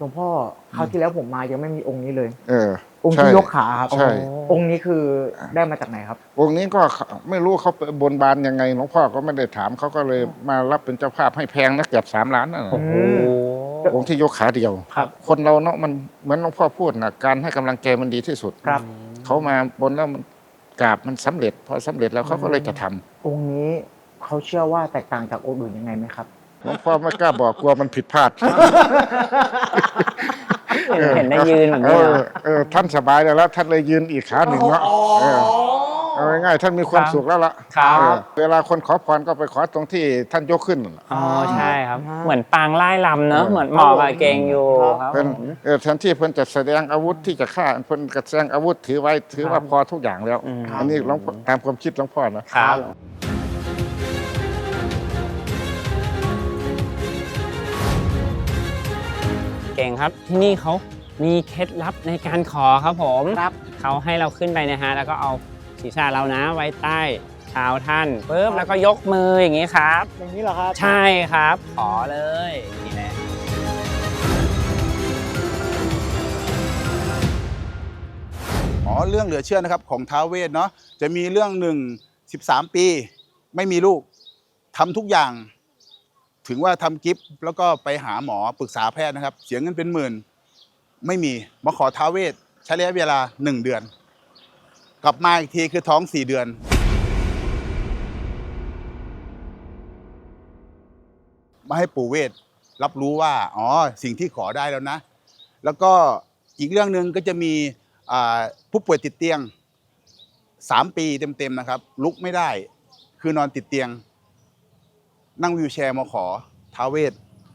หลวงพ่อคราวที่แล้วผมมายังไม่มีองค์นี้เลย เออ องค์ใช่ที่ยกขาครับ ใช่ องค์นี้คือได้มาจากไหนครับ องค์นี้ก็ไม่รู้เขาไปบนบานยังไงหลวงพ่อก็ไม่ได้ถามเขาก็เลยมารับเป็นเจ้าภาพให้แพงนะเกือบสามล้านนะโอ้โห องค์ที่ยกขาเดียว ครับ คนเราเนาะมันเหมือนหลวงพ่อพูดนะการให้กำลังใจมันดีที่สุดครับ เขามาบนแล้วมันกราบมันสำเร็จพอสำเร็จแล้วเขาก็เลยจะทำ องค์นี้เขาเชื่อว่าแตกต่างจากองค์อื่นยังไงไหมครับ หลวงพ่อไม่กล้าบอกกลัวมันผิดพลาด เห็นเห็นได้ยืนแบบเอนี้อเหรอเออท่านสบายแล้วแล้วท่านเลยยืนอีกขาหนึ่งเนาะเออเอาง่ายๆท่านมีความครับสุขแล้วล่ะครับ เออเวลาคนขอพรก็ไปขอตรงที่ท่านยกขึ้นนั่นล่ะอ๋อใช่ครับอ่าเหมือนปางไล่ลำเนอะเออเหมือนหมอบกับเกงอยู่ครับครับเพิ่นผมเออแทนที่เพิ่นจะแสดงอาวุธที่จะฆ่าเพิ่นก็แสดงอาวุธถือไว้ถือว่าพอทุกอย่างแล้วอืมอันนี้หลวงพ่อตามความคิดหลวงพ่อนะครับ เก่งครับ ที่นี่เขามีเคล็ดลับในการขอครับผมครับ เขาให้เราขึ้นไปนะฮะ แล้วก็เอาศีรษะเรานะไว้ใต้เท้าท่านปุ๊บแล้วก็ยกมืออย่างนี้ครับ อย่างนี้เหรอครับ ใช่ครับ ขอเลยนี่แหละอ๋อเรื่องเหลือเชื่อนะครับของท้าวเวสเนาะจะมีเรื่องหนึ่ง13 ปี ไม่มีลูกทำทุกอย่าง ถึงว่าทำกิฟต์แล้วก็ไปหาหมอปรึกษาแพทย์นะครับ เสียเงินเป็นหมื่น ไม่มีมาขอท้าเวสใช้ระยะเวลาหนึ่งเดือน กลับมาอีกทีคือท้องสี่เดือน มาให้ปู่เวทรับรู้ว่าอ๋อสิ่งที่ขอได้แล้วนะ แล้วก็อีกเรื่องหนึ่งก็จะมีผู้ป่วยติดเตียงสามปีเต็มๆนะครับ ลุกไม่ได้คือนอนติดเตียง นั่งวิวแชร์มาขอท้าวเวท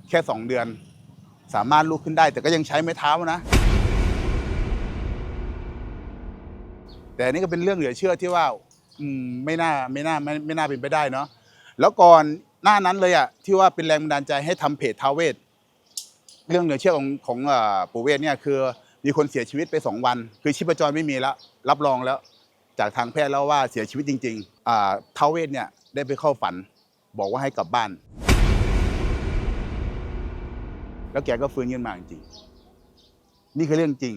แค่สองเดือน สามารถลุกขึ้นได้แต่ก็ยังใช้ไม้เท้านะ แต่นี่ก็เป็นเรื่องเหลือเชื่อที่ว่าอไม่น่าไม่น่าไม่ไม่น่าเป็นไปได้เนาะแล้วก่อนหน้านั้นเลยอะที่ว่าเป็นแรงบันดาลใจให้ทำเพจท้าวเวทเรื่องเหนือเชื่อของของปู่เวทเนี่ยคือมีคนเสียชีวิตไปสองวัน คือชีพจรไม่มีแล้วรับรองแล้ว จากทางแพทย์แล้วว่าเสียชีวิตจริงๆท้าวเวทเนี่ยได้ไปเข้าฝัน บอกว่าให้กลับบ้าน แล้วแกก็ฟื้นขึ้นมาจริงๆนี่คือเรื่องจริง